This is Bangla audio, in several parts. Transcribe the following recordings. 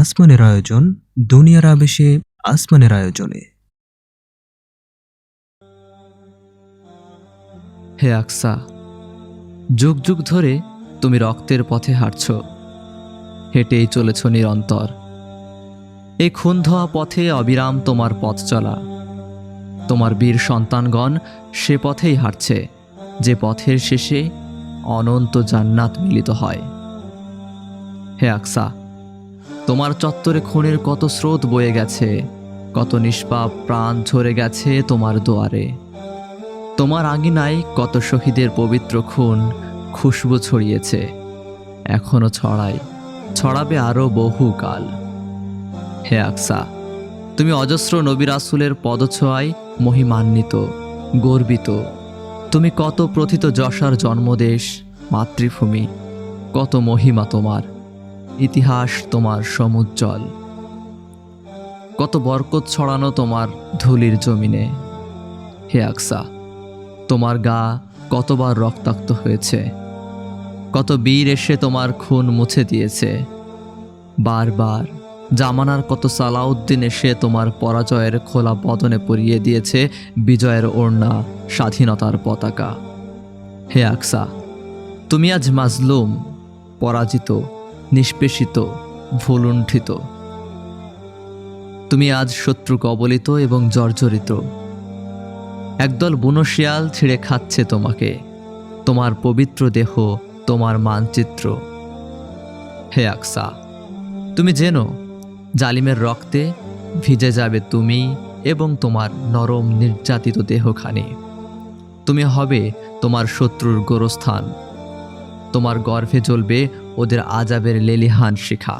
আসমানের আয়োজন, দুনিয়ার আবেশে আসমানের আয়োজনে। হে আকসা, যুগ যুগ ধরে তুমি রক্তের পথে হাঁটছ, হেঁটেই চলেছ নিরন্তর। এই খুন ধোয়া পথে অবিরাম তোমার পথ চলা। তোমার বীর সন্তানগণ সে পথেই হাঁটছে, যে পথের শেষে অনন্ত জান্নাত মিলিত হয়। হে আকসা তোমার চত্বরে খুনের কত স্রোত বয়ে গেছে, কত নিষ্পাপ প্রাণ ঝরে গেছে তোমার দুয়ারে। তোমার আঙিনায় কত শহীদের পবিত্র খুন, খুশবু ছড়িয়েছে, এখনও ছড়ায় ছড়াবে আরও বহুকাল হে আকসা, তুমি অজস্র নবী রাসুলের পদছোয়ায় মহিমান্বিত, গর্বিত। তুমি কত প্রথিত যশার জন্মদেশ, মাতৃভূমি, কত মহিমা তোমার। ইতিহাস তোমার সমুজ্জ্বল। কত বরকত ছড়ানো তোমার ধুলির জমিনে। হে আকসা, তোমার গা কতবার রক্তাক্ত হয়েছে। কত বীর এসে তোমার খুন মুছে দিয়েছে। বারবার জামানার কত সালাউদ্দিন এসে তোমার পরাজয়ের খোলা বদনে পরিয়ে দিয়েছে বিজয়ের ওড়না স্বাধীনতার পতাকা। হে আকসা, তুমি আজ মাজলুম, পরাজিত নিষ্পেষিত, ভুলুণ্ঠিত। তুমি আজ শত্রু কবলিত এবং জর্জরিত। একদল বুনো শিয়াল ছিঁড়ে খাচ্ছে তোমাকে। তোমার পবিত্র দেহ, তোমার মানচিত্র। হে আকসা, তুমি জেনো, জালিমের রক্তে ভিজে যাবে তুমি এবং তোমার নরম নির্যাতিত দেহখানি। তুমি হবে তোমার শত্রুর গোরস্থান। তোমার গর্ভে জ্বলবে ওদের আজাবের লেলিহান শিখা।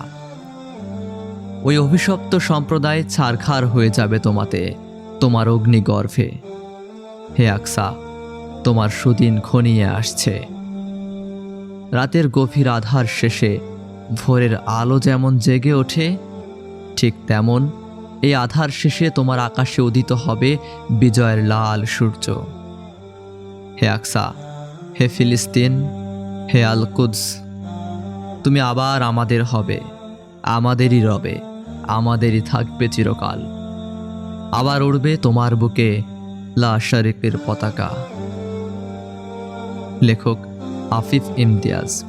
ওই অভিশপ্ত সম্প্রদায় ছারখার হয়ে যাবে তোমাতে, তোমার অগ্নিগর্ভে। হে আকসা, তোমার সুদিন ঘনিয়ে আসছে। রাতের গভীর আধার শেষে ভোরের আলো যেমন জেগে ওঠে, ঠিক তেমন এই আধার শেষে তোমার আকাশে উদিত হবে বিজয়ের লাল সূর্য। হে আকসা, হে ফিলিস্তিন হে আল কুদস তুমি আবার আমাদের হবে, আমাদেরই রবে, আমাদেরই থাকবে চিরকাল। আবার উড়বে তোমার বুকে লা শরীফের পতাকা। লেখক আফিফ ইমতিয়াজ।